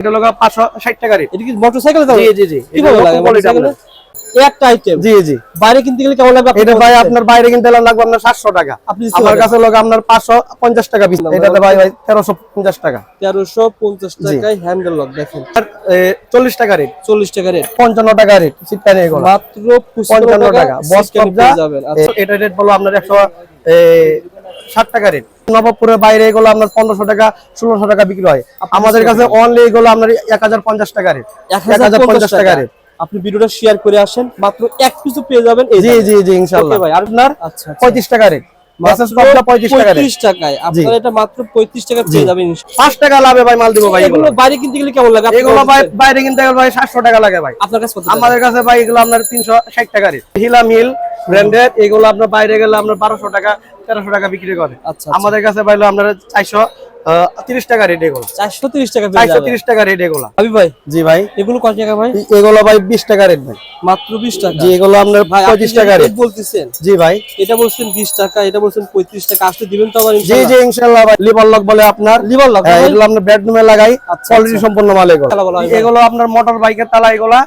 এটা টাকা রেট এটা কি মোটরসাইকেল দাও জি জি জি। কি লাগে মোটরসাইকেলে একটা আইটেম জি জি। বাইরে কিনতে গেলে কেমন লাগবে? এটা ভাই আপনার বাইরে কিনতে লাগবে আপনার সাতশো টাকা। আমার কাছে লোক আপনার পাঁচশো পঞ্চাশ টাকা পিস এটাতে ভাই ভাই তেরোশো পঞ্চাশ টাকা। তেরোশো পঞ্চাশ টাকায় হ্যান্ডেল লক দেখেন। আর চল্লিশ টাকা রেট চল্লিশ টাকা রেট পঞ্চান্ন টাকা রেট মাত্র পঞ্চান্ন টাকা বস কবজা এটা রেট বলো আপনার একশো ষাট টাকা রেট নবাবপুরের বাইরে এগুলো আপনার পনেরোশো টাকা ষোলোশো টাকা বিক্রি হয়। আমাদের কাছে অনলি এগুলো আপনার এক হাজার পঞ্চাশ টাকা রেট এক হাজার পঞ্চাশ টাকা রেট আপনি ভিডিওটা শেয়ার করে আসেন মাত্র এক পিসও পেয়ে যাবেন জি জি জি ইনশাল্লাহ ভাই, আপনার আচ্ছা আচ্ছা। পঁয়ত্রিশ টাকা রেট মাত্র পঁয়ত্রিশ টাকা রেট 35 টাকায়। আপনারা এটা মাত্র পঁয়ত্রিশ টাকা পেয়ে যাবেন ইনশাআল্লাহ। টাকা লাভে মাল দিব এগুলো এগুলো। কিনতে গেলে কেমন লাগে? এগুলো বাইরে কিনতে ভাই সাতশো টাকা লাগে ভাই। আপনার কাছে আমাদের কাছে ভাই এগুলো আপনার তিনশো ষাট টাকা রেট হিলা মিল ব্র্যান্ডেড এগুলো আপনার বাইরে গেলে আপনার বারোশো টাকা। তেরোশো টাকা বিক্রি করে। আচ্ছা আমাদের কাছে পাইলো আপনার চারশো তিরিশ টাকা রেট এগুলো। চারশো তিরিশ টাকা পেয়ে চারশো তিরিশ টাকা রেট এগুলো। হাবিব ভাই জি ভাই। এগুলো কত টাকা ভাই? এগুলো ভাই বিশ টাকা রেট ভাই। মাত্র বিশ টাকা। জি এগুলো আপনার ভাই পঁয়ত্রিশ টাকা রেট। বলতেছেন জি ভাই। এটা বলছেন বিশ টাকা এটা বলছেন পঁয়ত্রিশ টাকা দিবেন তো আবার জি জি ইনশাল্লাহ। ভাই লিভার লক বলে আপনার। লিভার লক হ্যাঁ, এগুলো আপনার বেডরুমে লাগাই আচ্ছা, কোয়ালিটি সম্পন্ন মাল এগুলো। আপনার মোটর বাইকের তালা এগুলা।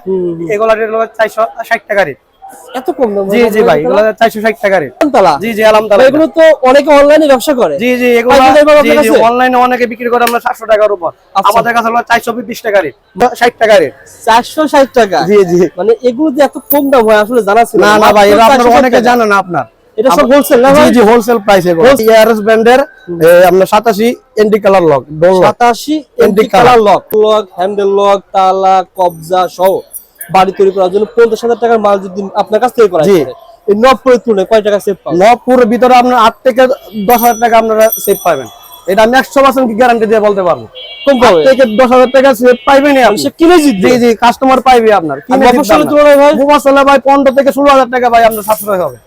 এগুলো রেট চারশো ষাট টাকা রেট। এত কম দাম জি জি ভাই এগুলো চারশো ষাট টাকা রেট তালা জি জি এগুলো তো অনেকে অনলাইনে ব্যবসা করে। জি জি এগুলো জি জি অনলাইনে অনেকে বিক্রি করে আমরা সাতশো টাকার উপর। আচ্ছা। আমাদের কাছে হলো চারশো বিশ টাকা রেট ষাট টাকা রেট চারশো ষাট টাকা? জি জি। মানে এগুলো যে এত কম দাম হয় আসলে জানা ছিল না। না ভাই এটা আপনার 460 অনেকে টাকা। জানে না আপনার। এটা সব হোলসেল না জি জি হোলসেল প্রাইস ইয়ারস ব্র্যান্ডের আপনার সাতাশি anti colour lock door lock সাতাশি MP colour lock lock handle lock তালা কবজা সহ। বাড়ি তৈরি করার জন্য পঞ্চাশ হাজার টাকার মাল যদি আপনার কাছ থেকে করা এই নব্বই তুলনায় কয় টাকা সেভ পাবেন? নবপুর ভিতরে আপনার আট থেকে দশ হাজার টাকা আপনারা সেভ পাবেন। এটা আমি একশো পার্সেন্ট গ্যারান্টি দিয়ে বলতে পারব? কম পাবে? থেকে দশ হাজার টাকা সেভ আপনি। কিনে জিতবে? জি জি কাস্টমার পাইবে আপনার। মফসলে ভাই পনেরো থেকে ষোলো হাজার টাকা ভাই আপনার সাশ্রয় হবে।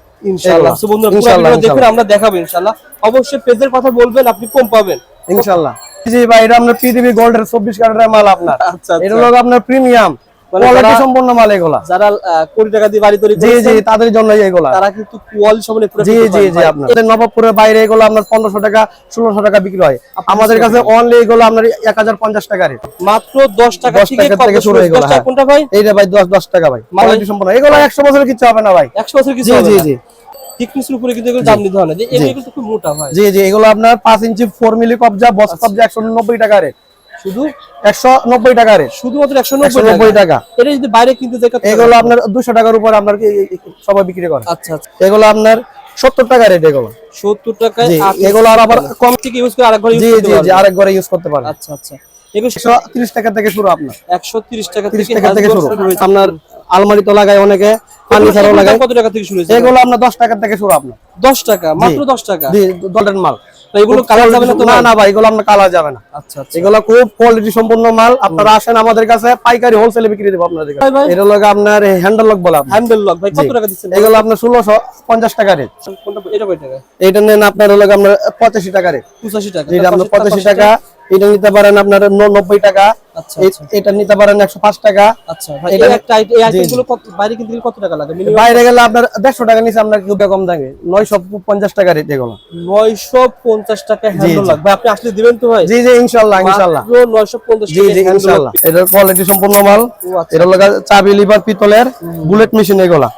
বন্ধুরা দেখুন আমরা দেখাবো ইনশাআল্লাহ। অবশ্যই পেজের কথা বলবেন আপনি কম পাবেন। ইনশাল্লাহ জি ভাই এটা আপনার পৃথিবী গোল্ডের চব্বিশ মাল আপনার। আচ্ছা এটা আচ্ছা হলো আপনার প্রিমিয়াম কোয়ালিটি সম্পন্ন মাল এগুলা। যারা আহ, কোটি টাকা দিয়ে বাড়ি তৈরি জি জি তাদের জন্য এগুলা। তারা কিন্তু পুরো জি জি জি আমাদের নবাবপুরের বাইরে এগুলো আপনার পনেরোশো টাকা ষোলোশো টাকা বিক্রি হয়। আমাদের কাছে অনলি এগুলো আপনার এক হাজার পঞ্চাশ টাকা রেট মাত্র দশ টাকা 10 টাকা থেকে শুরু শুরু হয়ে। কোনটা ভাই? এইটা ভাই দশ দশ টাকা ভাই। কোয়ালিটি সম্পন্ন। এগুলো একশো বছরের কিছু হবে না ভাই। একশো বছর কিছু হবে জি জি। উপরে কিন্তু এগুলো দাম নিতে হয় না। যে এগুলো খুব মোটা হয় জি জি এগুলো আপনার পাঁচ ইঞ্চি ফোর মিলি কবজা বস কবজা একশো নব্বই টাকা রেট শুধু একশো নব্বই টাকা রেট শুধুমাত্র একশো একশো নব্বই নব্বই টাকা। টাকা এটা যদি বাইরে কিনতে যাই এগুলো আপনার দুশো টাকার উপর আপনার সবাই বিক্রি করে। আচ্ছা আচ্ছা। এগুলো আপনার সত্তর টাকা রেট এগুলো। সত্তর টাকায় এগুলো আর আবার কম থেকে ইউজ করে আরেকবার ইউজ জি জি জি আরেক ঘরে ইউজ করতে পারেন। আচ্ছা আচ্ছা। এগুলো একশো তিরিশ টাকা থেকে শুরু আপনার। একশো তিরিশ টাকা তিরিশ থেকে টাকা থেকে শুরু। আপনার আলমারি তো লাগায় অনেকে ফার্নিচারও লাগায়। কত টাকা থেকে শুরু হয়েছে? এগুলো আপনার দশ টাকা থেকে শুরু আপনার। দশ টাকা মাত্র দশ টাকা? জি ডলার মাল এগুলো কালার যাবে না তো না না ভাই এগুলো আপনার কালা যাবে না। আচ্ছা আচ্ছা। এগুলো খুব কোয়ালিটি সম্পন্ন মাল। আপনারা আসেন আমাদের কাছে পাইকারি হোলসেলে বিক্রি দেবো আপনাদের। এটা আপনার হ্যান্ডেল লক বলে হ্যান্ডেল লক ভাই কত টাকা দিচ্ছেন? এগুলো আপনার ষোলোশো পঞ্চাশ টাকা রেট এটা কয় টাকা? এটা নেন আপনার আপনার পঁচাশি টাকা রেট পঁচাশি টাকা। যেটা আপনার তার পাশে- পঁচাশি তার টাকা। এটা নিতে পারেন আপনার ন- নব্বই টাকা। এ- এটা নিতে পারেন একশো পাঁচ টাকা। আচ্ছা এটা- একটা বাইরে কিনতে গেলে কত টাকা লাগে? বাইরে গেলে আপনার দেড়শো টাকা নিচে আপনার কম দামে নয়শো পঞ্চাশ টাকা রেট এগুলো। নয়শো পঞ্চাশ টাকা হ্যান্ডেল। আপনি আসলে দিবেন তো ভাই? জি জি ইনশাল্লাহ ইনশাল্লাহ। নয়শো পঞ্চাশ জি জি ইনশাল্লাহ। এটার কোয়ালিটি সম্পূর্ণ মাল। আচ্ছা। এটা হলো চাবি লিভার পিতলের বুলেট মেশিন এগুলা।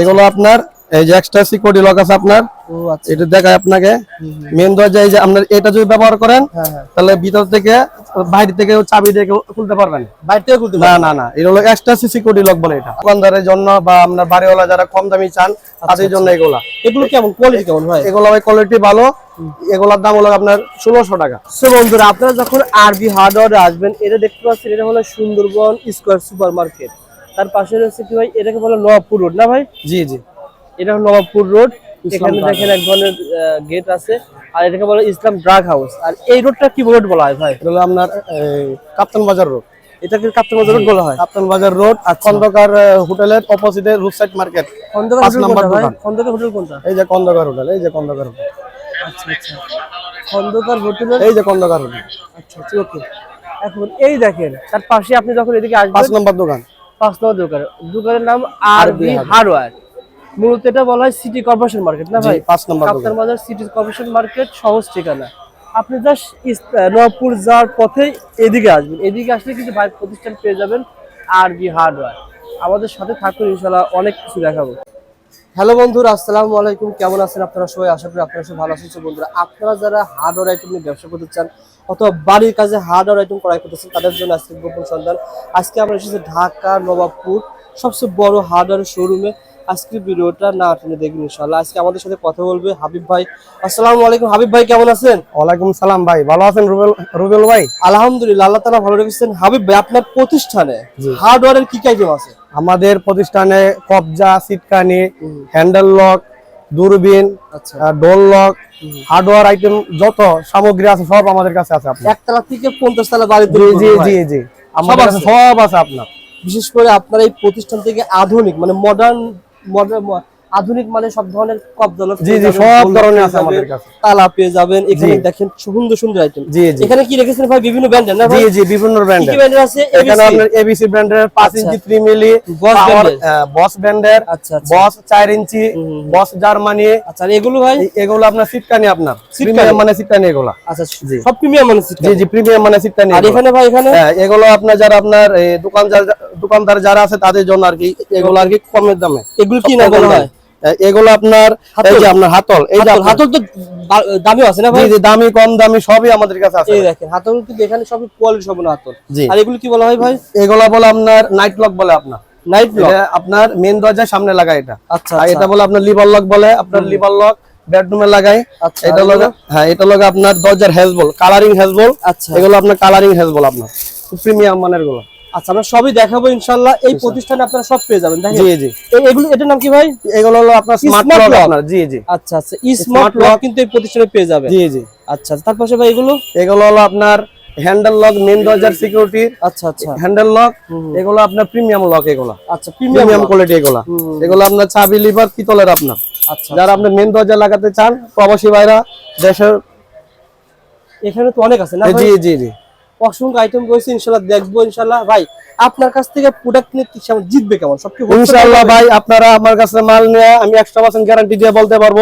এগুলো আপনার এই যে এক্সট্রা সিকিউরিটি লক আছে আপনার আচ্ছা। এটা দেখায় আপনাকে। মেন দরজা এই যে আপনার এটা যদি ব্যবহার করেন হ্যাঁ হ্যাঁ। তাহলে ভিতর থেকে বাইরে থেকে চাবি দিয়ে খুলতে পারবেন? বাইরে থেকে খুলতে না না না এটা হলো এক্সট্রা সিকিউরিটি লক বলে এটা। দোকানদারের জন্য বা আপনার বাড়িওয়ালা যারা কম দামি চান তাদের জন্য এগুলা। এগুলো কেমন? কোয়ালিটি কেমন ভাই? এগুলো ভাই কোয়ালিটি ভালো। এগুলোর দাম হলো আপনার ষোলোশো টাকা। সো বন্ধুরা আপনারা যখন আরবি হার্ডওয়ারে আসবেন এটা দেখতে পাচ্ছেন এটা হলো সুন্দরবন স্কোয়ার সুপার মার্কেট তার পাশে রয়েছে কি ভাই? এটাকে বলে নবাবপুর রোড না ভাই? জি জি। এটা হলো নবাবপুর রোড এখানে দেখেন এক ধরনের গেট আছে আর এটাকে বলে ইসলাম ড্রাগ হাউস আর এই রোডটা কি রোড বলা হয় ভাই? এটা আপনার কাপ্তান বাজার রোড এটাকে কাপ্তানগঞ্জ রোড বলা হয়? কাপ্তান বাজার রোড আর খন্দকার হোটেলের অপোজিটে রুপসাইড মার্কেট খন্দকার হোটেল কোনটা খন্দকার হোটেল কোনটা? এই যে খন্দকার হোটেল এই যে খন্দকার হোটেল। আচ্ছা আচ্ছা। খন্দকার হোটেলের এই যে খন্দকার হোটেল। আচ্ছা আচ্ছা ওকে। এখন এই দেখেন তার পাশে আপনি যখন এদিকে পাঁচ নম্বর দোকান। পাঁচ নম্বর দোকান। দোকানের নাম আরবি হার্ডওয়্যার। মূলত এটা বলা হয় সিটি কর্পোরেশন মার্কেট না ভাই? পাঁচ নম্বর কাপ্তান বাজার সিটি কর্পোরেশন মার্কেট সহজ ঠিকানা। আপনি জাস্ট নবপুর যাওয়ার পথে এদিকে আসবেন। এদিকে আসলে কিন্তু ভাই প্রতিষ্ঠান পেয়ে যাবেন আর বি হার্ডওয়্যার আমাদের সাথে থাকুন ইনশাল্লাহ অনেক কিছু দেখাবো। হ্যালো বন্ধুরা আসসালামু আলাইকুম। কেমন আছেন আপনারা সবাই? আশা করি আপনারা সবাই ভালো আছেন। তো বন্ধুরা আপনারা যারা হার্ডওয়্যার আইটেম নিয়ে ব্যবসা করতে চান অথবা বাড়ির কাজে হার্ডওয়্যার আইটেম ক্রয় করতেছেন তাদের জন্য আজকে গোপন সন্ধান। আজকে আমরা এসেছি ঢাকা নবাবপুর সবচেয়ে বড় হার্ডওয়্যার শোরুমে আজকে ভিডিওটা না টেনে দেখবেন ইনশাল্লাহ আজকে আমাদের সাথে কথা বলবে হাবিব ভাই। আসসালামু আলাইকুম। হাবিব ভাই কেমন আছেন? ওয়ালাইকুম সালাম ভাই। ভালো আছেন রুবেল রুবেল ভাই? আলহামদুলিল্লাহ আল্লাহ তালা ভালো রেখেছেন। হাবিব ভাই আপনার প্রতিষ্ঠানে। হার্ডওয়্যারের কি কি আইটেম আছে? আমাদের প্রতিষ্ঠানে কবজা সিটকানি হ্যান্ডেল লক দূরবীন আচ্ছা। ডোল লক হার্ডওয়্যার আইটেম যত সামগ্রী আছে সব আমাদের কাছে আছে আপনার। একতলা থেকে পঞ্চাশ তলা বাড়ি জি জি জি জি। আমাদের কাছে সব আছে আপনার। বিশেষ করে আপনার এই প্রতিষ্ঠান থেকে আধুনিক মানে মডার্ন মডার্ন আধুনিক মানে সব ধরনের কবজা লোক জি, জি, সব ধরনের আছে আমাদের কাছে। তালা পেয়ে যাবেন এখানে দেখেন সুন্দর সুন্দর আইটেম জি জি। এখানে কি রেখেছেন ভাই? বিভিন্ন ব্র্যান্ডের না জি জি বিভিন্ন ব্র্যান্ডের কি ব্র্যান্ডের। আছে? এখানে আপনার এবিসি ব্র্যান্ডের পাঁচ আচ্ছা। ইঞ্চি থ্রি মিলি Bosch brand-এর? বস ব্র্যান্ডের আচ্ছা আচ্ছা। বস চার ইঞ্চি বস জার্মানি আচ্ছা এগুলো ভাই? এগুলো আপনার সিটকানি আপনার। সিটকানি? প্রিমিয়াম মানে সিটকানি এগুলো। আচ্ছা জি। সব প্রিমিয়াম মানে seat জি জি প্রিমিয়াম মানে সিটকানি আর এখানে ভাই এখানে? হ্যাঁ এগুলো আপনার যারা আপনার দোকানদার দোকানদার যারা আছে তাদের জন্য আর কি এগুলো আর কি কমের দামে। এগুলো কি না বলা হ্যাঁ, এগুলো আপনার এই যে আপনার হাতল এই যে হাতল তো দামিও আছে না ভাই? জি দামি কম দামি সবই আমাদের কাছে আছে এই দেখেন হাতল কিন্তু এখানে সবই কোয়ালিটি সম্পন্ন হাতল। আর এগুলো কি বলা হয় ভাই? এগুলো বলে আপনার নাইট লক বলে আপনার। নাইট লক এটা আপনার মেন দরজার সামনে লাগায় এটা। আচ্ছা আর আচ্ছা। এটা বলে আপনার লিভার লক বলে আপনার লিভার লক বেডরুমে লাগাই আচ্ছা, এটা লগে হ্যাঁ এটা লগে আপনার দরজার হেজবল কালারিং হেজবল আচ্ছা। এগুলো আপনার কালারিং হেজবল আপনার। প্রিমিয়াম মানেরগুলো আচ্ছা আমরা সবই দেখাবো ইনশাল্লাহ। এই প্রতিষ্ঠানে আপনারা সব পেয়ে যাবেন দেখেন। জি জি। এগুলো এটার নাম কি ভাই? এগুলো হলো আপনার স্মার্ট লক আপনার জি জি। আচ্ছা আচ্ছা স্মার্ট লক কিন্তু এই প্রতিষ্ঠানে পেয়ে যাবে জি জি। আচ্ছা আচ্ছা, তার পাশে ভাই এগুলো? এগুলো হলো আপনার হ্যান্ডেল লক মেন দরজার সিকিউরিটি আচ্ছা আচ্ছা। হ্যান্ডেল লক এগুলো আপনার প্রিমিয়াম লক এগুলো। আচ্ছা প্রিমিয়াম কোয়ালিটি এগুলো। এগুলো আপনার চাবি লিভার পিতলের আপনার। আচ্ছা যারা আপনার মেন দরজা লাগাতে চান প্রবাসী ভাইরা দেশের এখানে তো অনেক আছে না জি জি জি। অসংখ্য আইটেম রয়েছে ইনশাল্লাহ দেখব ইনশাল্লাহ। ভাই আপনার কাছ থেকে প্রোডাক্ট নিয়ে কি কেমন জিতবে কেমন? সব কি wholesale ইনশাআল্লাহ হবে? ভাই আপনারা আমার কাছে মাল নিয়ে আমি একশো পার্সেন্ট গ্যারান্টি দিয়ে বলতে পারব।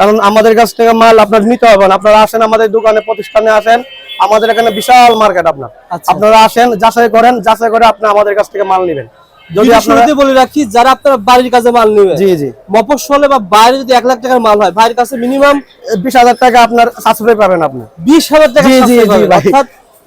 কারণ আমাদের কাছ থেকে মাল আপনার নিতে হবে না। আপনারা আসেন আমাদের দোকানে প্রতিষ্ঠানে আসেন। আমাদের এখানে বিশাল মার্কেট আপনার। আচ্ছা। আপনারা আসেন যাচাই করেন যাচাই করে আপনি আমাদের কাছ থেকে মাল নেবেন। যদি যদি শুরুতে বলে রাখি যারা আপনারা বাড়ির কাছে মাল নেবে জি জি। মফস্বলে বা বাইরে যদি এক লাখ টাকার মাল হয় ভাইয়ের কাছে মিনিমাম বিশ হাজার টাকা আপনার সাশ্রয় পাবেন আপনি। বিশ হাজার টাকা জি, জি, জি,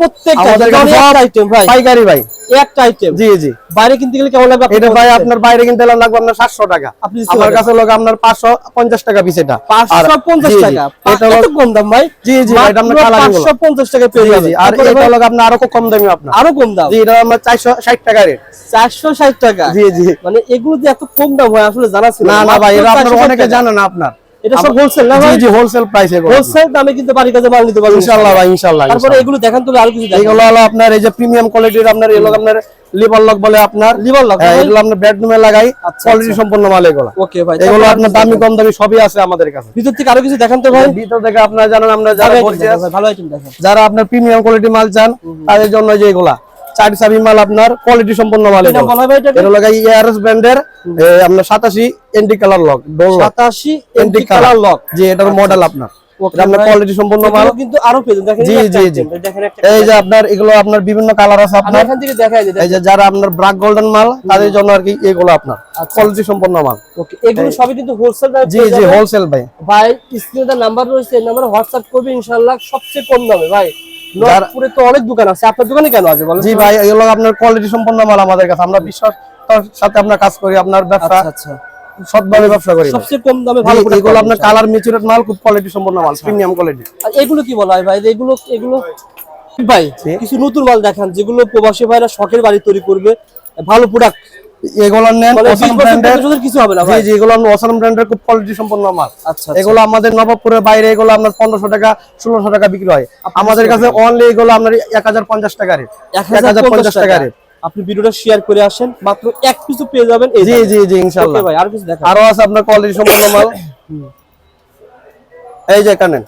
প্রত্যেকটা আমাদের যেমন কাছে একটা আইটেম ভাই। পাইকারি ভাই। একটা আইটেম জি জি। বাইরে কিনতে গেলে কেমন লাগবে এটা ভাই আপনার বাইরে কিনতে হলে লাগবে আপনার সাতশো টাকা। আমার কাছে লোক আপনার পাঁচশো পঞ্চাশ টাকা পিস এটা। আর- পাঁচশো পঞ্চাশ জি, জি। টাকা। এটা হলো কম দাম ভাই। জি, জি, এটা আপনার মাত্র 550 টাকা পেয়ে জি, আর এটা ভাই আপনার আরও কম দামি আপনার। আরও কম দাম। জি এটা আমার চারশো ষাট টাকা রেট চারশো ষাট টাকা। জি জি। মানে এগুলো যে এত কম দাম হয় আসলে জানা ছিল না না। ভাই এটা আপনার অনেকে। জানে না আপনার। এটা সব হোলসেল না ভাই? জি জি হোলসেল প্রাইস হোলসেল দামে কিন্তু বাড়ির কাছে মাল নিতে পারবেন। ইনশাআল্লাহ ভাই ইনশাআল্লাহ তারপরে এগুলো দেখান তুমি আরও কিছু দেখান। এগুলো হলো আপনার এই যে প্রিমিয়াম কোয়ালিটির আপনার এগুলো আপনার লিভার লক বলে আপনার। লিভার লক এগুলো আপনার বেডরুমে লাগাই আচ্ছা, কোয়ালিটি সম্পন্ন মাল এগুলো। ওকে ভাই এগুলো আপনার দামি কম দামি সবই আছে আমাদের কাছে। ভিতর থেকে আরও কিছু দেখান তো ভাই। ভিতর থেকে আপনার জানেন আমরা যারা ভালো আইটেম দেখেন যারা আপনার প্রিমিয়াম কোয়ালিটি মাল চান তাদের জন্য যে এগুলা। চার চাবি মাল আপনার কোয়ালিটি সম্পন্ন মাল এটা ভাই লাগাই ইয়ারএস ব্র্যান্ডের আপনার সাতাশি anti colour lock door lock সাতাশি anti anti colour colour lock জি এটার মডেল আপনার। Okay, আপনার কোয়ালিটি সম্পন্ন মাল। কিন্তু আরও পেয়ে দেখেন জি, এই জি, জি। এই যে আপনার এগুলো আপনার বিভিন্ন কালার আছে আপনার। এখান থেকে দেখাই দিই এই যে যারা আপনার ব্রাক গোল্ডেন মাল তাদের জন্য আর কি এগুলো আপনার আচ্ছা। কোয়ালিটি সম্পন্ন মাল। ওকে এগুলো সবই কিন্তু হোলসেল দামে জি জি হোলসেল ভাই। ভাই স্ক্রিনে নাম্বার রয়েছে এই নাম্বারে হোয়াটসঅ্যাপ করবে ইনশাআল্লাহ সবচেয়ে কম দামে ভাই। নরপুরে তো অনেক দোকান আছে। আপনার দোকানে কেন আছে বলেন? জি ভাই এগুলো আপনার কোয়ালিটি সম্পন্ন মাল আমাদের কাছে। আমরা বিশ্বাস সাথে আমরা কাজ করি আপনার ব্যবসা আচ্ছা আচ্ছা। সৎভাবে ব্যবসা করি। সবচেয়ে কম দামে ভালো এগুলো আপনার কালার মিচুরেট মাল খুব কোয়ালিটি সম্পন্ন মাল আচ্ছা। প্রিমিয়াম কোয়ালিটি আর এগুলো কি বলা হয় ভাই? এগুলো এগুলো ভাই কিছু নতুন মাল দেখান যেগুলো প্রবাসী ভাইরা শখের বাড়ি তৈরি করবে ভালো প্রোডাক্ট এগুলো নেন ওসাম 20% ব্র্যান্ডের কিছু হবে না ভাই? জি এগুলো ব্র্যান্ডের খুব কোয়ালিটি সম্পন্ন মাল। আচ্ছা এগুলো আমাদের নবাবপুরের বাইরে এগুলো আপনার টাকা টাকা বিক্রি হয়। আমাদের কাছে অনলি এগুলো আপনার টাকা টাকা আপনি ভিডিওটা শেয়ার করে আসেন মাত্র এক পেয়ে যাবেন জি। জি জি ভাই আর কিছু দেখান আরও আছে আপনার কোয়ালিটি সম্পন্ন মাল। এই যে একটা নেন।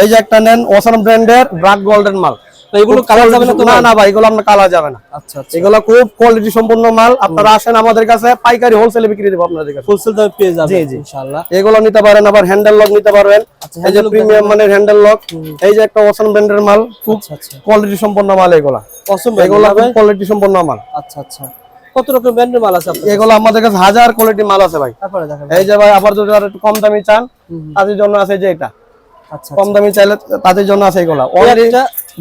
এই যে একটা নেন ওসান ব্র্যান্ডের ব্রাক গোল্ডেন মাল। এগুলো কালার যাবে না না না ভাই এগুলো আপনার কালার যাবে না। আচ্ছা আচ্ছা। এগুলো খুব কোয়ালিটি সম্পন্ন মাল। আপনারা আসেন আমাদের কাছে পাইকারি হোলসেলে বিক্রি দেবো আপনাদের কাছে। হোলসেল দামে পেয়ে যাবে জি, জি। ইনশাআল্লাহ। এগুলো নিতে পারেন আবার হ্যান্ডেল লক নিতে পারবেন। আচ্ছা, এই যে প্রিমিয়াম মানের হ্যান্ডেল লক এই যে একটা ওসান ব্র্যান্ডের মাল খুব আচ্ছা আচ্ছা। কোয়ালিটি সম্পন্ন মাল এগুলা। পছন্দ এগুলো কোয়ালিটি সম্পন্ন মাল। আচ্ছা আচ্ছা। কত রকম ব্র্যান্ডের মাল আছে এগুলো আমাদের কাছে হাজার কোয়ালিটি মাল আছে ভাই। এই যে ভাই আবার যদি একটু কম দামি চান তাদের জন্য আছে যে এটা। আচ্ছা কম দামি চাইলে তাদের জন্য আছে এগুলা।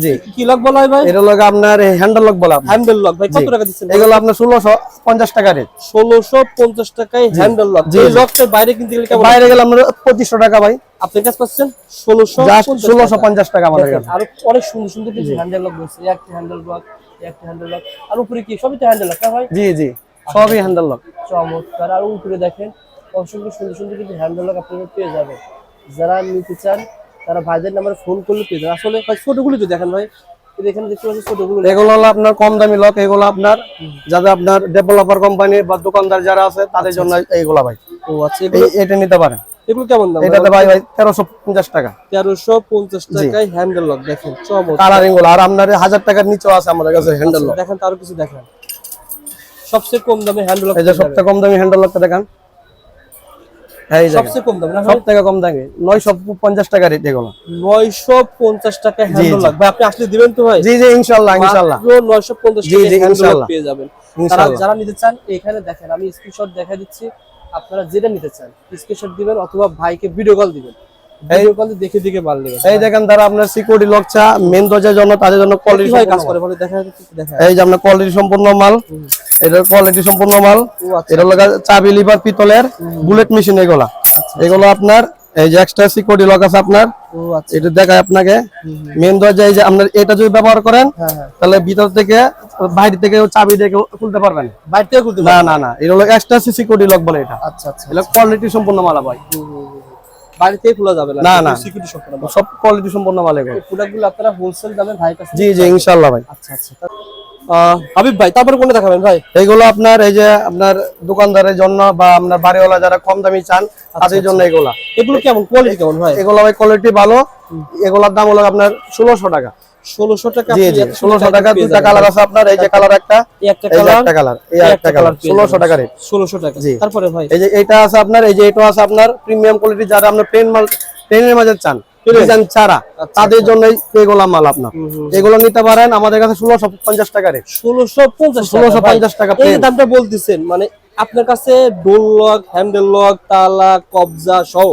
জি। কি লক বলা হয় ভাই? এটা লগে আপনার হ্যান্ডেল লক বলা হ্যান্ডেল লক ভাই কত টাকা দিচ্ছেন? এগুলো আপনার ষোলোশো পঞ্চাশ টাকা রেট ষোলোশো পঞ্চাশ টাকায় হ্যান্ডেল লক এই জি। লকটা বাইরে কিনতে গেলে কেমন বাইরে গেলে আপনার পঁচিশশো টাকা ভাই। আপনার কাছে পাচ্ছেন? ষোলোশো জাস্ট ষোলোশো পঞ্চাশ টাকা আমাদের কাছে। আর অনেক সুন্দর সুন্দর কিছু হ্যান্ডেল লক রয়েছে। একটা হ্যান্ডেল লক একটা হ্যান্ডেল লক আর উপরে কি? সবই তো হ্যান্ডেল লক ভাই? জি জি। সবই হ্যান্ডেল লক চমৎকার। আর উপরে দেখেন অসংখ্য সুন্দর সুন্দর কিন্তু হ্যান্ডেল লক আপনারা পেয়ে যাবেন। যারা নিতে চান তারা ভাইদের নাম্বারে ফোন করলে পেয়ে যাবেন। আসলে ভাই ছোটগুলো তো দেখেন ভাই। এখানে দেখতে পাচ্ছেন ছোটগুলো। এগুলো হলো আপনার কম দামি লক এগুলো আপনার যাদের আপনার ডেভেলপার কোম্পানি বা দোকানদার যারা আছে তাদের জন্য এইগুলা ভাই। ও আচ্ছা এটা নিতে পারেন। এগুলো কেমন দাম? এটাতে ভাই টাকা। তেরোশো পঞ্চাশ টাকায় হ্যান্ডেল লক দেখেন চমৎকার। কালারিংগুলো আর আপনার টাকার নিচেও আছে আমাদের কাছে হ্যান্ডেল লক দেখেন তারও কিছু দেখেন। সবচেয়ে কম দামে হ্যান্ডেল লক এই যে কম দামি হ্যান্ডেল লকটা দেখান। সবচেয়ে কম দাম সব থেকে কম দামে। নয়শো পঞ্চাশ টাকা রেট এগুলো। নয়শো পঞ্চাশ টাকা হ্যান্ডেল আপনি আসলে দিবেন তো ভাই? জি জি ইনশাল্লাহ ইনশাল্লাহ। নয়শো পঞ্চাশ জি, জি। পেয়ে যাবেন। যারা নিতে চান এখানে দেখেন আমি স্ক্রিনশট দেখা দিচ্ছি। আপনারা যেটা নিতে চান স্ক্রিনশট দিবেন অথবা ভাইকে ভিডিও কল দিবেন। ভিডিও কল দেখে দেখে মাল নেবেন এই দেখেন তারা আপনার সিকিউরিটি লক চা মেন দরজার জন্য তাদের জন্য কোয়ালিটি ভাই কাজ করে বলে দেখা দেখা এই যে আপনার কোয়ালিটি সম্পূর্ণ মাল এটার কোয়ালিটি সম্পূর্ণ মাল। আচ্ছা। এটা লগা চাবি লিভার পিতলের বুলেট মেশিন এগুলা। এগুলো আপনার এই যে এক্সট্রা সিকিউরিটি লক আছে আপনার আচ্ছা। এটা দেখায় আপনাকে। মেন দরজা এই যে আপনার এটা যদি ব্যবহার করেন হ্যাঁ হ্যাঁ। তাহলে ভিতর থেকে বাইরে থেকে চাবি দেখে খুলতে পারবেন। বাইরে থেকে খুলতে না না না এটা হলো এক্সট্রা সিকিউরিটি লক বলে এটা। আচ্ছা আচ্ছা এটা কোয়ালিটি সম্পূর্ণ মাল ভাই। বাইরে খোলা যাবে না। না, না। সিকিউরিটি সম্পূর্ণ সব কোয়ালিটি সম্পূর্ণ মাল এগুলো। প্রোডাক্টগুলো আপনারা হোলসেল দামে ভাই কাছে জি জি ইনশাআল্লাহ ভাই। আচ্ছা আচ্ছা। আহ, হাবিব ভাই তারপরে কোনটা দেখাবেন ভাই? এইগুলো আপনার এই যে আপনার দোকানদারের জন্য বা আপনার বাড়িওয়ালা যারা কম দামি চান তাদের জন্য এগুলা। এগুলো কেমন? কোয়ালিটি কেমন ভাই? এগুলো ভাই কোয়ালিটি ভালো। এগুলোর দাম হলো আপনার ষোলোশো টাকা। ষোলোশো টাকা জি জি ষোলোশো টাকা দুটা কালার আছে আপনার এই যে কালার একটা একটা কালার এই একটা কালার ষোলোশো টাকা রেট ষোলোশো টাকা। জি। তারপরে ভাই? এই যে এটা আছে আপনার এই যে এটা আছে আপনার প্রিমিয়াম কোয়ালিটি যারা আপনার প্লেন মাল প্লেনের মাঝে চান ডিজাইন ছাড়া তাদের জন্য এগুলা মাল আপনার। এগুলো নিতে পারেন আমাদের কাছে ষোলোশো পঞ্চাশ টাকা রেট ষোলোশো পঞ্চাশ ষোলোশো পঞ্চাশ টাকা এই plain। দামটা বলতেছেন মানে আপনার কাছে ডোর লক হ্যান্ডেল লক তালা কবজা সহ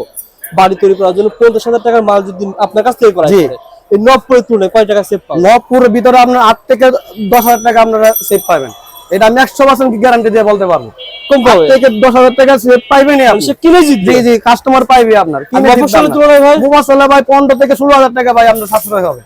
বাড়ি তৈরি করার জন্য পঞ্চাশ হাজার টাকার মাল যদি আপনার কাছ থেকে করা এই তুলনায় কয় টাকা সেভ পাবেন? নবপুরের ভিতরে আপনার আট থেকে দশ হাজার টাকা আপনারা সেভ পাবেন। এটা আমি একশো পার্সেন্ট গ্যারান্টি দিয়ে বলতে পারব। কম পাবে? থেকে দশ হাজার টাকা সেভ পাইবেনই আপনি। কিনে জি জি কাস্টমার পাইবে আপনার। ভাই? পনেরো থেকে ষোলো হাজার টাকা ভাই আপনার সাশ্রয় হবে।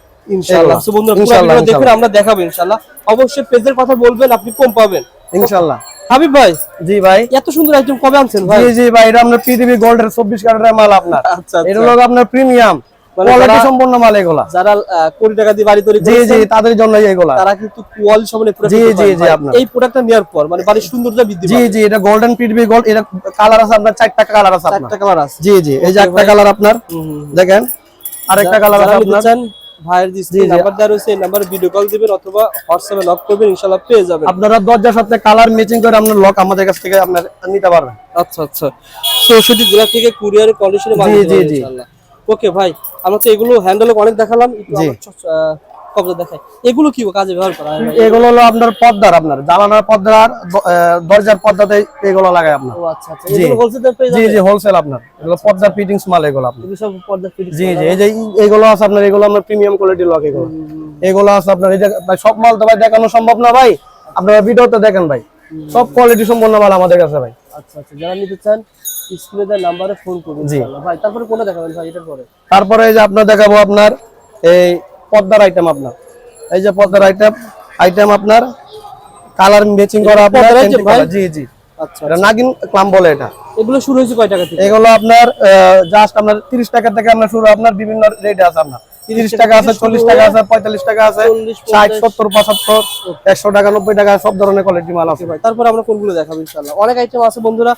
বন্ধুরা দেখুন আমরা দেখাবো ইনশাআল্লাহ। অবশ্যই পেজের কথা বলবেন আপনি কম পাবেন। ইনশাল্লাহ হাবিব ভাই জি ভাই। এত সুন্দর আইটেম কবে আনছেন ভাই? জি জি ভাই এটা আপনার পৃথিবী গোল্ডের চব্বিশ ক্যারেটের মাল আপনার। আচ্ছা এটা আচ্ছা হলো আপনার প্রিমিয়াম কোয়ালিটি যারা- সম্পন্ন মাল এগুলা। যারা কোটি টাকা দিয়ে বাড়ি তৈরি জি জি তাদের জন্য এগুলা। তারা কিন্তু কোয়ালিটি সমানে পুরো জি, জি, জি। আপনার। এই প্রোডাক্টটা নেওয়ার পর মানে বাড়ির সৌন্দর্য বৃদ্ধি জি জি এটা গোল্ডেন গোল্ড এটা কালার আছে আপনার চারটা কালার আছে আপনার। কালার আছে। জি জি এই যে একটা কালার আপনার। দেখেন আরেকটা কালার আছে আপনার। ভাইয়ের যে নাম্বার দেওয়া রয়েছে এই নাম্বারে ভিডিও কল দিবেন অথবা হোয়াটসঅ্যাপে নক করবেন ইনশাআল্লাহ পেয়ে যাবেন। আপনারা দরজার সাথে কালার ম্যাচিং করে আপনার লক আমাদের কাছ থেকে আপনার নিতে পারবেন। আচ্ছা আচ্ছা। চৌষট্টি জেলা থেকে কুরিয়ার কন্ডিশনে জি, জি। ওকে ভাই আমরা তো এগুলো হ্যান্ডেল অনেক দেখালাম কবজা দেখাই। এগুলো কি কাজে ব্যবহার করা হয় ভাই? এগুলো হলো আপনার পর্দার আপনার জানালার পর্দার দরজার পর্দাতে এগুলো লাগায় আপনার। ও আচ্ছা আচ্ছা এগুলো হোলসেল পেয়ে জি জি হোলসেল আপনার। এগুলো পর্দার ফিটিংস মাল এগুলো আপনার। সব জি জি এই যে এগুলো আছে আপনার এগুলো আপনার প্রিমিয়াম কোয়ালিটির লক এগুলো। এগুলো আছে আপনার এই যে সব মাল তো ভাই দেখানো সম্ভব না ভাই। আপনারা ভিডিওতে দেখেন ভাই। সব কোয়ালিটি সম্পন্ন মাল আমাদের কাছে ভাই। আচ্ছা আচ্ছা যারা নিতে চান স্ক্রিনে দেওয়া নাম্বারে ফোন করুন ইনশাআল্লাহ। ভাই তারপরে কোনটা দেখাবেন ভাই? এটার পরে। তারপরে এই যে আপনার দেখাবো আপনার এই পর্দার আইটেম আপনার। এই যে পর্দার আইটেম আইটেম আপনার কালার ম্যাচিং করা আপনার? জি জি। আচ্ছা এটা নাগিন ক্লাম বলে এটা। এগুলো শুরু হয়েছে কয় টাকা থেকে? এগুলো আপনার জাস্ট আপনার তিরিশ টাকা থেকে আপনার শুরু আপনার বিভিন্ন রেট আছে আপনার। তিরিশ টাকা আছে চল্লিশ টাকা আছে পঁয়তাল্লিশ টাকা আছে ষাট সত্তর পঁচাত্তর একশো টাকা নব্বই টাকা সব ধরনের কোয়ালিটি মাল আছে। ভাই তারপর আমরা কোনগুলো দেখাবো ইনশাল্লাহ অনেক আইটেম আছে বন্ধুরা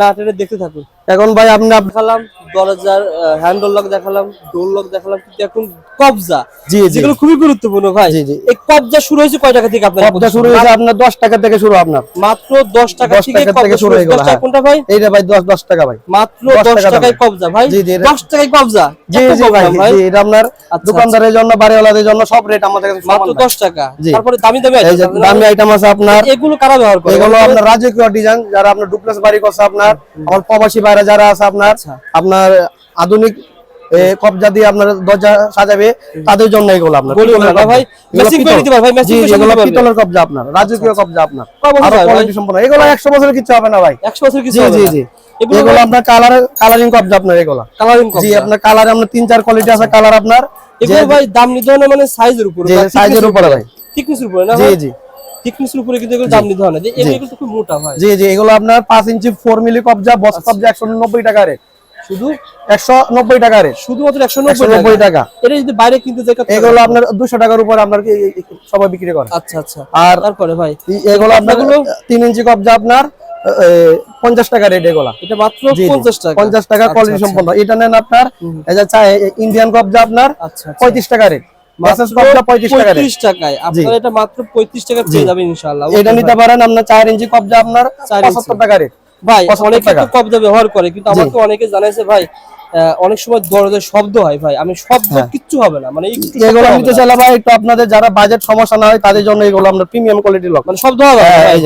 না দেখতে থাকুন। এখন ভাই আপনি আপ- দেখালাম। দরজার হ্যান্ডল লক দেখালাম ডোর লক দেখালাম কিন্তু এখন কবজা। জি জি। যেগুলো খুবই গুরুত্বপূর্ণ ভাই। জি, জি। এই কবজা শুরু হয়েছে কয় টাকা থেকে আপনার কবজা শুরু হয়েছে আপনার দশ টাকা থেকে শুরু আপনার। মাত্র দশ টাকা 10 থেকে টাকা থেকে কবজা শুরু হয়ে গেল, টাকা হ্যাঁ। কোনটা ভাই। এইটা ভাই দশ দশ টাকা ভাই। মাত্র 10 দশ টাকায় কবজা ভাই। জি, জি, এটা- দশ টাকায় কবজা? জি জি ভাই জি এটা আপনার আচ্ছা, দোকানদারের জন্য বাড়িওয়ালাদের জন্য সব রেট আমাদের কাছে মাত্র সমান দশ টাকা। তারপরে দামি দামি আছে দামি আইটেম আছে আপনার। এগুলো কারা ব্যবহার করে? এগুলো আপনার রাজকীয় ডিজাইন যারা আপনার ডুপ্লেক্স বাড়ি করছে আপনার আমার প্রবাসী বাইরে যারা আছে আপনার আচ্ছা। আপনার আধুনিক কবজা দিয়ে আপনার দরজা সাজাবে তাদের জন্য এগুলো আপনার ভাই, কবজা। পিতলের কবজা আপনার রাজকীয় কবজা আপনার। সম্পন্ন। এগুলো একশো বছরের কিছু হবে না ভাই। একশো বছর কিছু জি জি এগুলো এগুলো আপনার কালার কালারিং কবজা আপনার এগুলো। কালারিং জি আপনার কালার আপনার তিন চার কোয়ালিটি আছে কালার আপনার। এগুলো ভাই দাম নিতে না মানে সাইজের উপরে সাইজের উপরে ভাই। থিকনেসের উপরে না জি জি। থিকনেসের উপরে কিন্তু এগুলো দাম হয় না। যে এগুলো খুব মোটা ভাই। জি জি এগুলো আপনার পাঁচ ইঞ্চি ফোর মিলি কবজা বস কবজা একশো নব্বই টাকা রেট। শুধু একশো নব্বই টাকা রেট। শুধুমাত্র একশো একশো নব্বই নব্বই টাকা। টাকা এটা যদি বাইরে কিনতে যাই এগুলো আপনার দুশো টাকার উপর আপনার সবাই বিক্রি করে আচ্ছা আচ্ছা। আর তারপরে ভাই এগুলো আপনার তিন ইঞ্চি কবজা আপনার এ, পঞ্চাশ টাকা রেট এগুলা। এটা মাত্র জি, জি। পঞ্চাশ টাকা। পঞ্চাশ টাকা আচ্ছা, কোয়ালিটি আচ্ছা। সম্পন্ন। এটা নেন আপনার চাই ইন্ডিয়ান কবজা আপনার আচ্ছা আচ্ছা। পঁয়ত্রিশ টাকা রেট। 35 এটা মাত্র পঁয়ত্রিশ টাকা পেয়ে যাবেন ইনশাআল্লাহ। এটা নিতে পারেন আপনার চার ইঞ্চি কবজা আপনার। পঁচাত্তর টাকা রেট। ভাই অনেকে। তো কবজা ব্যবহার করে কিন্তু আমাকে অনেকে জানাইছে ভাই আহ, অনেক সময় দরজার শব্দ হয় ভাই আমি শব্দ কিচ্ছু হবে না মানে এগুলো নিতে। চাইলে ভাই একটু আপনাদের যারা বাজেট সমস্যা না হয় তাদের জন্য এগুলো আমরা প্রিমিয়াম কোয়ালিটির লক মানে শব্দ হবে হ্যাঁ, ভাই।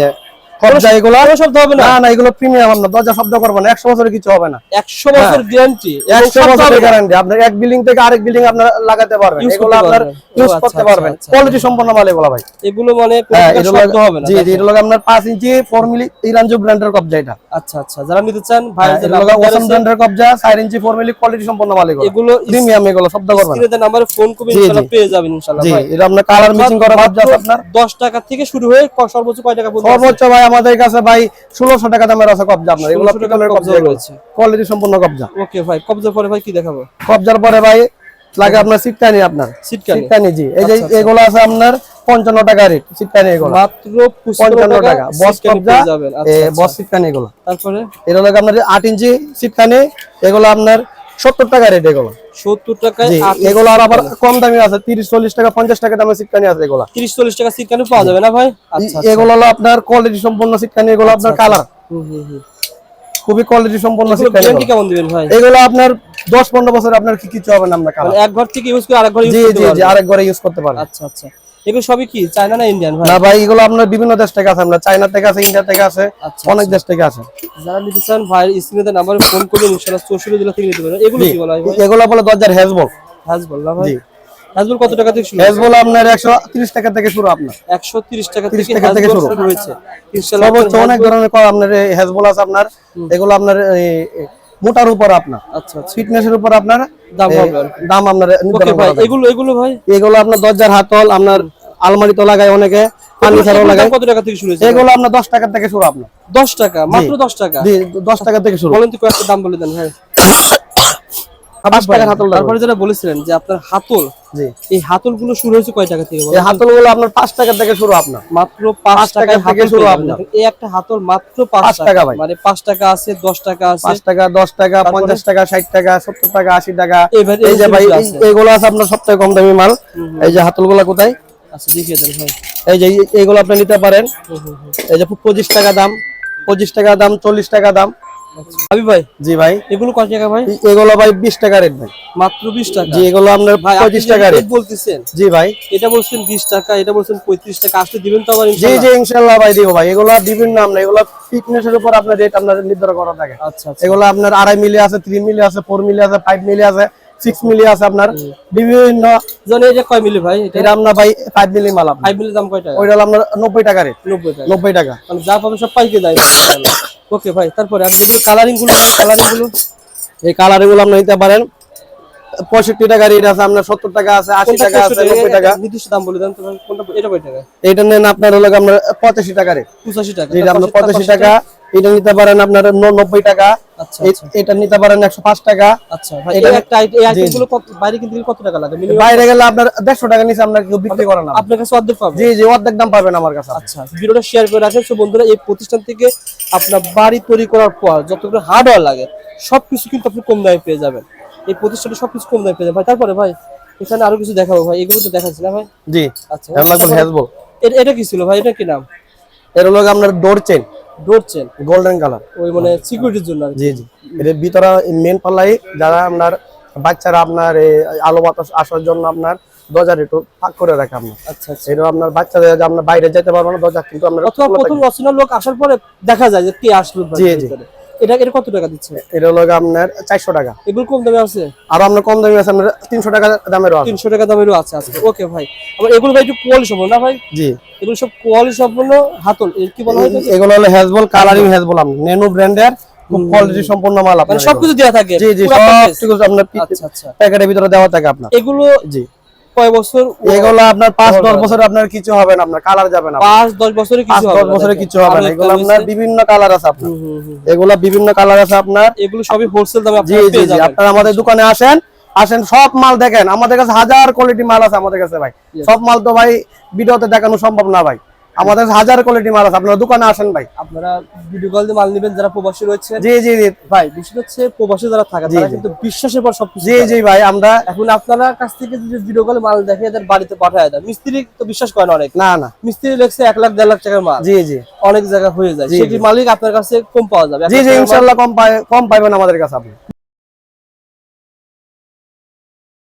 কবজা এগুলো শব্দ হবে না। না না এগুলো প্রিমিয়াম আপনার দরজা শব্দ করবে না। একশো বছরের কিছু হবে না। একশো বছর গ্যারান্টি একশো বছরের গ্যারান্টি আপনার এক বিল্ডিং থেকে আরেক বিল্ডিং আপনার লাগাতে পারবেন। এগুলো আপনার ইউজ আচ্ছা, করতে আচ্ছা, পারবেন। কোয়ালিটি সম্পন্ন মাল এগুলো ভাই। এগুলো মানে কোনো হ্যাঁ প্রকার এটা শব্দ হবে না জি জি এটা হলো আপনার পাঁচ ইঞ্চি ফোর মিলি ইরানজু ব্র্যান্ডের কবজা এটা। আচ্ছা আচ্ছা যারা নিতে চান ভাই হ্যাঁ, এটা হলো ওসাম ব্র্যান্ডের কবজা চার ইঞ্চি ফোর মিলি কোয়ালিটি সম্পন্ন মাল এগুলো। এগুলো প্রিমিয়াম এগুলো শব্দ করবেন স্ক্রিনে নাম্বারে ফোন করবে ইনশাআল্লাহ পেয়ে যাবেন ইনশাআল্লাহ ভাই। এটা আপনার কালার মিচিং করা কবজা আপনার। দশ টাকা থেকে শুরু হয়ে সর্বোচ্চ কয় টাকা পর্যন্ত সর্বোচ্চ ভাই আমাদের কাছে ভাই ষোলোশো টাকা দামের আছে কবজা আপনার। এগুলো পিতলের কবজা কবজা রয়েছে। কোয়ালিটি সম্পন্ন কবজা। ওকে ভাই কবজা পরে ভাই কি দেখাবো? কবজার পরে ভাই লাগে আপনার সিটকানি আপনার। সিটকানি? জি। এই যে আচ্ছা, আচ্ছা। এগুলো আছে আপনার পঞ্চান্ন টাকা রেট সিটকানি এগুলো। মাত্র পঞ্চান্ন টাকা বস কবজা আচ্ছা। বস সিটকানি এগুলো। তারপরে? এটা আপনার আট ইঞ্চি সিটকানি। এগুলো আপনার সত্তর টাকা রেট এগুলো। 70 টাকায় এগুলো আর আবার কম দামি আছে তিরিশ চল্লিশ টাকা পঞ্চাশ টাকা দামের সিটকানি আছে এগুলো। 30 40 টাকা সিটকানি পাওয়া যাবে না ভাই? আচ্ছা আচ্ছা। এগুলো হলো আপনার কোয়ালিটি সম্পন্ন সিটকানি এগুলো আপনার কালার হুম, হুম, হুম। খুবই কোয়ালিটি সম্পন্ন সিটকানি কেমন দিবেন ভাই? এগুলো আপনার দশ পনেরো বছর আপনার কি কিছু হবে না আপনার কালার মানে এক ঘর থেকে ইউজ করে আরেক ঘর ইউজ জি করতে জি জি আরেক ঘরে ইউজ করতে পারেন। আচ্ছা আচ্ছা। এগুলো সবই কি? চায়না না ইন্ডিয়ান ভাই? না ভাই এগুলো আপনার বিভিন্ন দেশ থেকে আছে আমরা চায়না থেকে আছে ইন্ডিয়া থেকে আছে আচ্ছা অনেক দেশ থেকে আছে। যারা নিতে চান ভাই স্ক্রিনে নাম্বারে ফোন করবেন ইনশাআল্লাহ 64 জেলা থেকে নিতে পারবেন। এগুলো কি বলা হয় এগুলো বলে দরজার হেজবল হাজবল না ভাই? জি। কত টাকা থেকে শুরু? হেজবল আপনার একশো তিরিশ টাকা থেকে শুরু আপনার। 130 টাকা 30 থেকে টাকা থেকে শুরু। হয়েছে। ইনশাআল্লাহ অনেক ধরনের কর আপনার হেজবল আছে আপনার এগুলো আপনার মোটার উপর আপনার। আচ্ছা আচ্ছা। ফিটনেসের উপর আপনার দাম। দাম আপনার। এগুলো এগুলো ভাই? এগুলো আপনার দরজার হাতল আপনার আলমারি তো লাগায় অনেকে ফার্নিচারও লাগায়। কত টাকা থেকে শুরু এগুলো আপনার দশ টাকা থেকে শুরু আপনার। 10 টাকা মাত্র 10 টাকা? জি দশ টাকা থেকে শুরু। বলেন তো কয়েকটা দাম বলে দেন ভাই পাঁচ টাকার হাতল লাগবে। তারপরে যেটা বলেছিলেন যে আপনার হাতল এই হাতলগুলো শুরু হয়েছে কয় টাকা থেকে বলেন? এই হাতলগুলো আপনার পাঁচ টাকা থেকে শুরু আপনার। মাত্র পাঁচ পাঁচ টাকা থেকে শুরু আপনার। এই একটা হাতল মাত্র পাঁচ পাঁচ টাকা টাকা। মানে পাঁচ টাকা আছে দশ টাকা আছে। পাঁচ টাকা দশ টাকা পঞ্চাশ টাকা ষাট টাকা সত্তর টাকা আশি টাকা। এবার- এই যে ভাই আছে। এইগুলো আছে আপনার সবথেকে কম দামি মাল। এই যে হাতলগুলো কোথায়? আচ্ছা দেখিয়ে দেন ভাই। এই যে এইগুলো আপনি নিতে পারেন। এই যে পঁচিশ টাকা দাম পঁচিশ টাকা দাম চল্লিশ টাকা দাম। আচ্ছা। ভাই জি ভাই। এগুলো কয় টাকা ভাই? এগুলো ভাই বিশ টাকা রেট ভাই। মাত্র বিশ টাকা? জি এগুলো আপনার ভাই আপনি পঁচিশ যে টাকা রেট বলতেছেন জি ভাই। এটা বলছেন বিশ টাকা এটা বলছেন পঁয়ত্রিশ টাকা আসতে দিবেন তো আবার জি জি ইনশাল্লাহ। ভাই দিব ভাই। এগুলো বিভিন্ন নাম না এগুলো ফিটনেসের উপর আপনার রেট আপনার নির্ধারণ করা থাকে। আচ্ছা আচ্ছা। এগুলো আপনার আড়াই মিলি আছে মিলি আছে মিলি আছে ফাইভ মিলি আছে সিক্স মিলি আছে আপনার। বিভিন্ন এটা কয় মিলি ভাই এটা? ভাই মিলি মাল দাম কয় টাকা? ওইটা আপনার নব্বই টাকা রেট। নব্বই টাকা। নব্বই টাকা। মানে যা পাবে সব পাইকে দেয় ওকে ভাই তারপরে আর যেগুলো কালারিংগুলো কালারিংগুলো এই কালারিংগুলো আপনি নিতে পারেন। পঁয়ষট্টি টাকা রেট আছে আপনার সত্তর টাকা আছে আশি টাকা আছে 65 নব্বই টাকা? নির্দিষ্ট দাম বলে দেন কোনটা এটা কয় টাকা? এটা নেন আপনার হলো আপনার পঁচাশি টাকা রেট পঁচাশি টাকা। যেটা আপনার পঁচাশি টাকা এটা নিতে পারেন আপনার নব্বই টাকা। এটা নিতে পারেন একশো পাঁচ টাকা। আচ্ছা বাইরে কিনতে কত টাকা লাগে? বাইরে গেলে আপনার দেড়শো টাকা নিচে আপনার কেউ বিক্রি করে না। আপনার কাছে অর্ধেক পাবে জি জি অর্ধেক দাম পাবেন আমার কাছে। আচ্ছা ভিডিওটা শেয়ার করে রাখেন। তো বন্ধুরা এই প্রতিষ্ঠান থেকে আপনার বাড়ি তৈরি করার পর যতগুলো হার্ডওয়্যার লাগে সবকিছু কিন্তু আপনি কম দামে পেয়ে যাবেন। এই প্রতিষ্ঠানে সবকিছু কম দামে পেয়ে যাবেন। ভাই তারপরে ভাই এখানে আরও কিছু দেখাবো ভাই। এগুলো তো দেখাচ্ছি না ভাই। জি আচ্ছা এটা কি ছিল ভাই? এটা কি নাম? এর হলো আপনার door chain door chain golden colour ওই মানে সিকিউরিটির জন্য জি জি। এর ভিতরে মেন পাল্লাই যারা আপনার বাচ্চারা আপনার আলো বাতাস আসার জন্য আপনার দরজার একটু ফাঁক করে রাখে আপনার। আচ্ছা আচ্ছা। এটা আপনার বাচ্চাদের আপনার বাইরে যেতে পারবে না দরজা কিন্তু আপনার প্রথম অচেনা লোক আসার পরে দেখা যায় যে কে আসলো জি, জি। এটা এটা কত টাকা দিচ্ছে? এটা হলো আপনার চারশো টাকা। এগুলো কম দামে আছে? আর আপনার কম দামি আছে আপনার তিনশো টাকা দামেরও আছে। তিনশো টাকা দামেরও আছে আজকে ওকে ভাই। আবার এগুলো ভাই একটু না ভাই? জি। এগুলো সব সম্পন্ন হাতল এর কি বলা হয় এগুলো হলো হ্যাজবল কালারিং হ্যাজবল আপনি নেনো ব্র্যান্ডের খুব কোয়ালিটি সম্পন্ন মাল মানে আপনার সবকিছু দেওয়া থাকে জি জি আপনার আচ্ছা আচ্ছা। প্যাকেটের ভিতরে দেওয়া থাকে আপনার। এগুলো জি। কয় বছর? এগুলো আপনার পাঁচ দশ বছর আপনার কিছু হবে না আপনার কালার যাবে না। পাঁচ দশ বছরে পাঁচ কিছু হবে দশ না, বছরে কিছু হবে না। এগুলো আপনার বিভিন্ন কালার আছে আপনার। এগুলা বিভিন্ন কালার আছে আপনার। এগুলো সবই হোলসেল দামে পেয়ে যাবেন। আপনারা আমাদের দোকানে আসেন আসেন সব মাল দেখেন। আমাদের কাছে হাজার কোয়ালিটি মাল আছে আমাদের কাছে ভাই। সব মাল তো ভাই ভিডিওতে দেখানো সম্ভব না ভাই। আমাদের হাজার কোয়ালিটি মাল আছে। আপনারা দোকানে আসেন ভাই। আপনারা ভিডিও কল দিয়ে মাল নেবেন যারা প্রবাসী রয়েছে জি জি জি। ভাই বিষয় হচ্ছে প্রবাসী যারা থাকে তারা কিন্তু বিশ্বাসের পর সবকিছু জি জি ভাই আমরা এখন আপনারা কাছ থেকে যদি ভিডিও কলে মাল দেখে এদের বাড়িতে পাঠায় দেয় মিস্ত্রি তো বিশ্বাস করে না অনেক। না না। মিস্ত্রি লেগছে এক লাখ দেড় লাখ টাকার মাল। জি জি। অনেক জায়গা হয়ে যায়। সেটি মালিক আপনার কাছে কম পাওয়া যাবে। জি জি ইনশাল্লাহ কম পাই কম পাইবেন আমাদের কাছে আপনি।